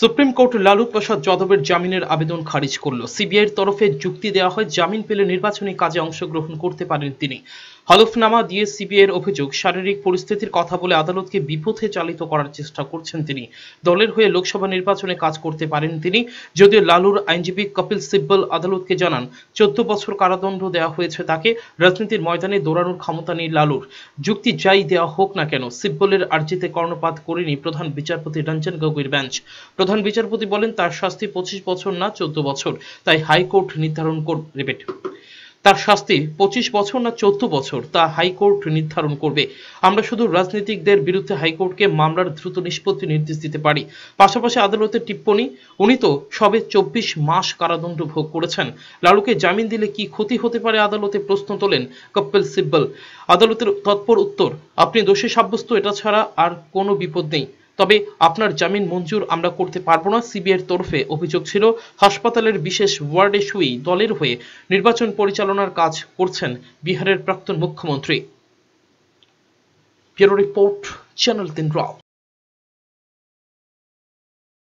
Supreme court Lalu প্রসাদ যাদবের জামিনের আবেদন খারিজ করল। সিবিআইয়ের তরফে যুক্তি দেওয়া হয়, জামিন পেলে নির্বাচনী কাজে অংশগ্রহণ করতে পারেন তিনি। হলফনামা দিয়ে সিবিআইয়ের অভিযোগ, শারীরিক পরিস্থিতির কথা বলে আদালতকে বিপথে চালিত করার চেষ্টা করছেন তিনি। দলের হয়ে লোকসভা নির্বাচনে কাজ করতে পারেন তিনি, যদিও লালুর আইনজীবী কপিল সিব্বল আদালতকে জানান, চোদ্দ বছর কারাদণ্ড দেওয়া হয়েছে তাকে, রাজনীতির ময়দানে দৌড়ানোর ক্ষমতা নেই লালুর। যুক্তি যাই দেওয়া হোক না কেন, সিব্বলের আর্জিতে কর্ণপাত করেনি প্রধান বিচারপতি রঞ্জন গগৈর বেঞ্চ প্রধান বিচারপতি বলেন, তার শাস্তি পঁচিশ বছর না চোদ্দ বছর, তাই হাইকোর্ট নির্ধারণ করবে তার শাস্তি পঁচিশ বছর না চোদ্দ বছর তা হাইকোর্ট নির্ধারণ করবে। আমরা শুধু রাজনীতিকদের বিরুদ্ধে হাইকোর্টকে মামলার দ্রুত নিষ্পত্তি নির্দেশ দিতে পারি। পাশাপাশি আদালতের টিপ্পণী উনি তো সবে চব্বিশ মাস কারাদণ্ড ভোগ করেছেন। লালুকে জামিন দিলে কি ক্ষতি হতে পারে আদালতে প্রশ্ন তোলেন কপিল সিব্বল। আদালতের তৎপর উত্তর, আপনি দোষী সাব্যস্ত, এটা ছাড়া আর কোনো বিপদ নেই। তবে আপনার জামিন মঞ্জুর আমরা করতে পারব না। সিবিআইয়ের তরফে অভিযোগ ছিল, হাসপাতালের বিশেষ ওয়ার্ডে শুয়েই দলের হয়ে নির্বাচন পরিচালনার কাজ করছেন বিহারের প্রাক্তন মুখ্যমন্ত্রী। রিপোর্ট, চ্যানেল তিন